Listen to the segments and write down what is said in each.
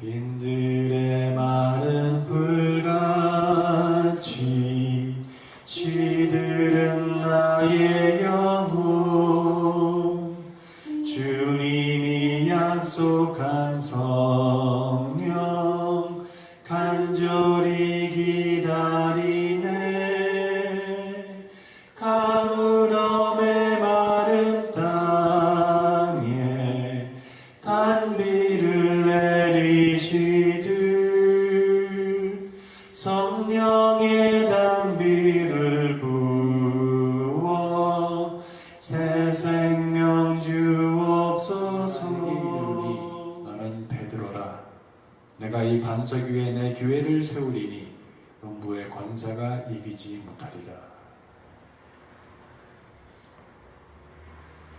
빈들의 많은 불같이 시들은 나의 영혼. 주님이 약속한 성 새 생명 주옵소서. 나는 베드로라. 내가 이 반석 위에 내 교회를 세우리니 음부의 권세가 이기지 못하리라.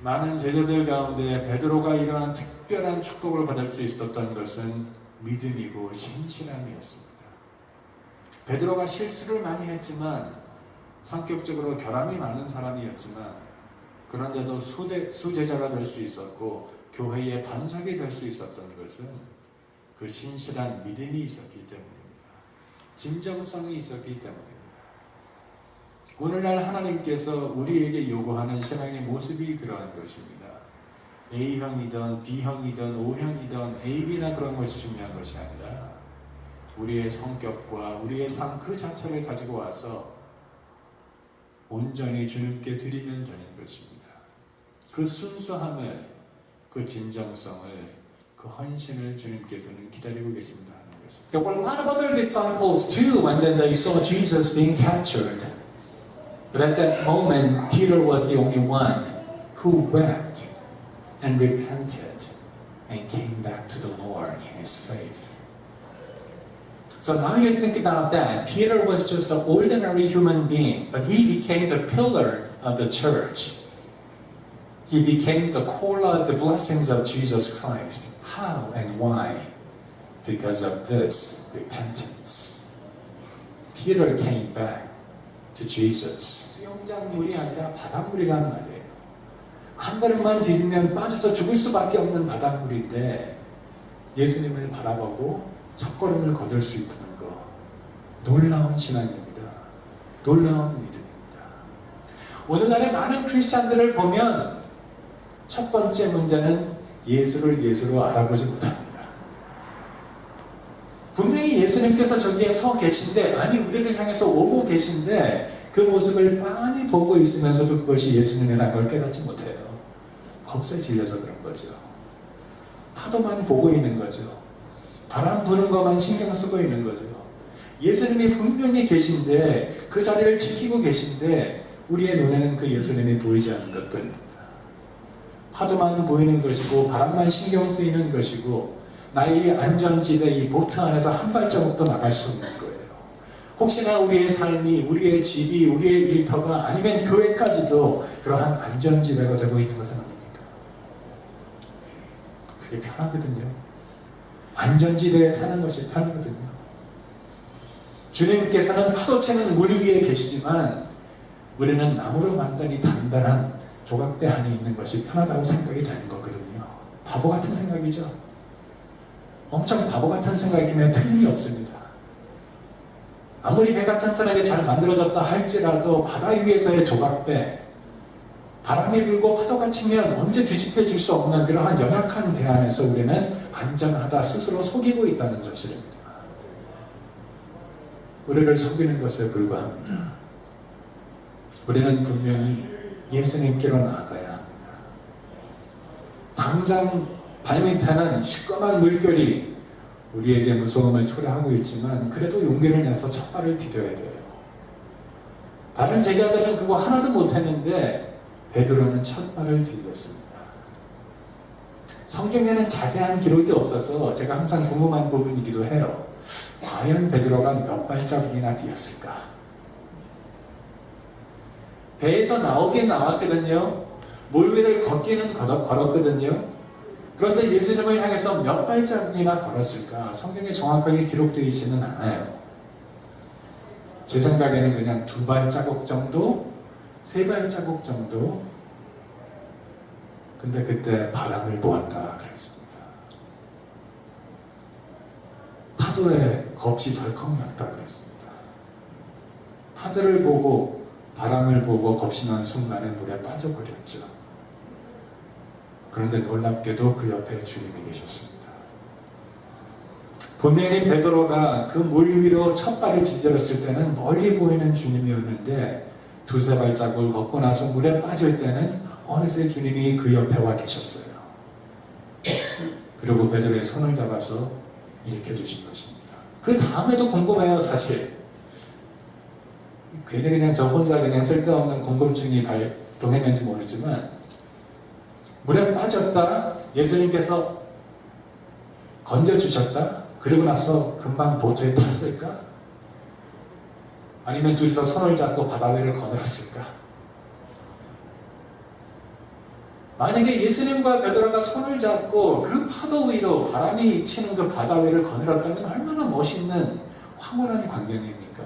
많은 제자들 가운데 베드로가 이러한 특별한 축복을 받을 수 있었던 것은 믿음이고 신실함이었습니다. 베드로가 실수를 많이 했지만 성격적으로 결함이 많은 사람이었지만 그런데도 수대, 수제자가 될 수 있었고 교회의 반석이 될 수 있었던 것은 그 신실한 믿음이 있었기 때문입니다. 진정성이 있었기 때문입니다. 오늘날 하나님께서 우리에게 요구하는 신앙의 모습이 그러한 것입니다. A형이든 B형이든 O형이든 AB나 그런 것이 중요한 것이 아니라 우리의 성격과 우리의 삶 그 자체를 가지고 와서 온전히 주님께 드리면 되는 것입니다. 그 순수함을, 그 진정성을, 그 헌신을 주님께서는 기다리고 계신다 하는 것입니다. There were a lot of other disciples too, and then they saw Jesus being captured. But at that moment, Peter was the only one who wept and repented and came back to the Lord in his faith. So now you think about that. Peter was just an ordinary human being, but he became the pillar of the church. He became the core of the blessings of Jesus Christ. How and why? because of this repentance. Peter came back to Jesus. 수영장물이 아니라 바닷물이란 말이에요. 한 걸음만 디디면 빠져서 죽을 수밖에 없는 바닷물인데 예수님을 바라보고 첫 걸음을 거둘 수 있다는 거 놀라운 신앙입니다. 놀라운 믿음입니다. 오늘날의 많은 크리스찬들을 보면 첫 번째 문제는 예수를 예수로 알아보지 못합니다. 분명히 예수님께서 저기에 서 계신데, 아니, 우리를 향해서 오고 계신데, 그 모습을 빤히 보고 있으면서도 그것이 예수님이라는 걸 깨닫지 못해요. 겁세 질려서 그런 거죠. 파도만 보고 있는 거죠. 바람 부는 것만 신경 쓰고 있는 거죠. 예수님이 분명히 계신데, 그 자리를 지키고 계신데, 우리의 눈에는 그 예수님이 보이지 않는 것 뿐입니다. 파도만 보이는 것이고, 바람만 신경 쓰이는 것이고, 나의 안전지대 이 보트 안에서 한 발자국도 나갈 수 없는 거예요. 혹시나 우리의 삶이, 우리의 집이, 우리의 일터가 아니면 교회까지도 그러한 안전지대가 되고 있는 것은 아닙니까? 그게 편하거든요. 안전지대에 사는 것이 편하거든요. 주님께서는 파도치는 물 위에 계시지만 우리는 나무로 만든 이 단단한 조각배 안에 있는 것이 편하다고 생각이 되는 거거든요. 바보 같은 생각이죠. 엄청 바보 같은 생각이면 틀림이 없습니다. 아무리 배가 튼튼하게 잘 만들어졌다 할지라도 바다 위에서의 조각배, 바람이 불고 파도가 치면 언제 뒤집혀질 수 없는 그러한 연약한 배 안에서 우리는 안전하다 스스로 속이고 있다는 사실입니다. 우리를 속이는 것에 불과합니다. 우리는 분명히 예수님께로 나아가야 합니다. 당장 발밑에는 시꺼먼 물결이 우리에게 무서움을 초래하고 있지만 그래도 용기를 내서 첫 발을 디뎌야 돼요. 다른 제자들은 그거 하나도 못했는데 베드로는 첫 발을 디뎠습니다. 성경에는 자세한 기록이 없어서 제가 항상 궁금한 부분이기도 해요. 과연 베드로가 몇 발자국이나 뛰었을까? 배에서 나오긴 나왔거든요. 물 위를 걷기는 걸었거든요. 그런데 예수님을 향해서 몇 발자국이나 걸었을까? 성경에 정확하게 기록되어 있지는 않아요. 제 생각에는 그냥 두 발자국 정도, 세 발자국 정도. 근데 그때 바람을 보았다 그랬습니다. 파도에 겁이 덜컥 났다 그랬습니다. 파도를 보고 바람을 보고 난 순간에 물에 빠져버렸죠. 그런데 놀랍게도 그 옆에 주님이 계셨습니다. 분명히 베드로가 그 물 위로 첫 발을 디딜었을 때는 멀리 보이는 주님이었는데 두세 발자국을 걷고 나서 물에 빠질 때는 어느새 주님이 그 옆에 와 계셨어요. 그리고 베드로의 손을 잡아서 일으켜 주신 것입니다. 그 다음에도 궁금해요, 사실. 괜히 그냥 저 혼자 그냥 쓸데없는 궁금증이 발동했는지 모르지만 물에 빠졌다 예수님께서 건져주셨다 그리고 나서 금방 보트에 탔을까? 아니면 둘이서 손을 잡고 바다 위를 거닐었을까? 만약에 예수님과 베드로가 손을 잡고 그 파도 위로 바람이 치는 그 바다 위를 거닐었다면 얼마나 멋있는 황홀한 광경입니까?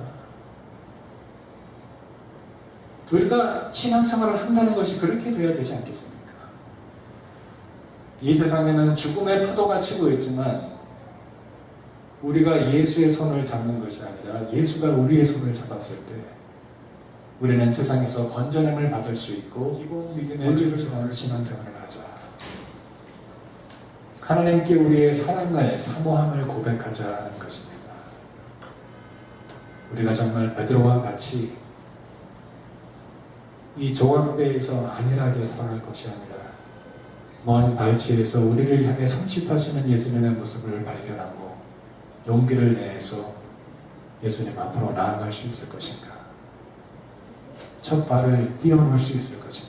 우리가 신앙생활을 한다는 것이 그렇게 되어야 되지 않겠습니까? 이 세상에는 죽음의 파도가 치고 있지만 우리가 예수의 손을 잡는 것이 아니라 예수가 우리의 손을 잡았을 때 우리는 세상에서 건전함을 받을 수 있고 기본 믿음의 주를 전하는 신앙생활을 하자. 하나님께 우리의 사랑을 사모함을 고백하자는 것입니다. 우리가 정말 베드로와 같이 이 조각배에서 안일하게 살아갈 것이 아니라 먼 발치에서 우리를 향해 손짓하시는 예수님의 모습을 발견하고 용기를 내서 예수님 앞으로 나아갈 수 있을 것인가? 첫 발을 띄워놓을 수 있을 것인가?